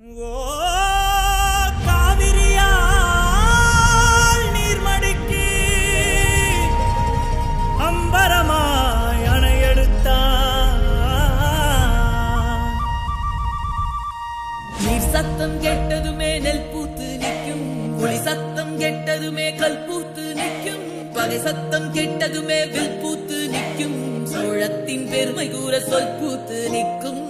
சத்தம் கெட்டதுமே நெல் பூத்து நிற்கும். ஒளி சத்தம் கெட்டதுமே கல் பூத்து நிற்கும். பகை சத்தம் கெட்டதுமே வில் பூத்து நிற்கும். சோழத்தின் பெருமை கூற சொல் பூத்து நிற்கும்.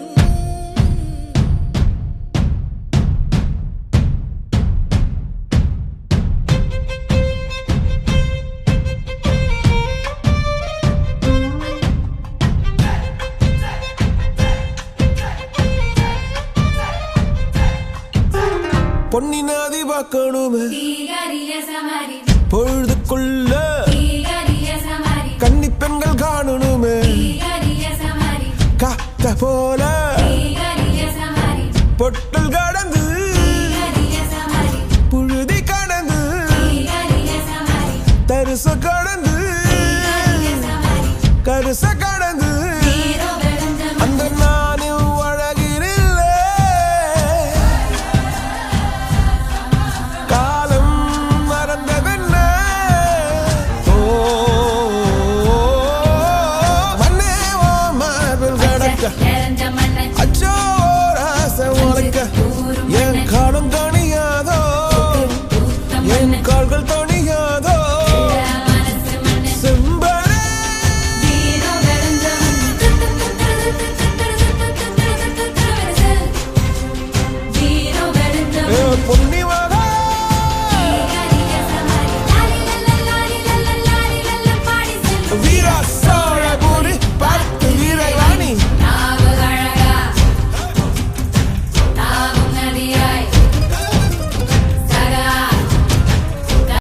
பொன்னி நாதி பார்க்கணுமே பொழுதுக்குள்ள கன்னி பெண்கள் காணணுமே. காத்த போல பொட்டல் கடந்து புழுதி கடந்து தரிசு கடந்து கருச கடந்து உனக்க அச்சோ ஆசை உனக்க என் காலம் தனியாதோ? என் கால்கள் தனியாதோ? பொன்னிவா வீராசா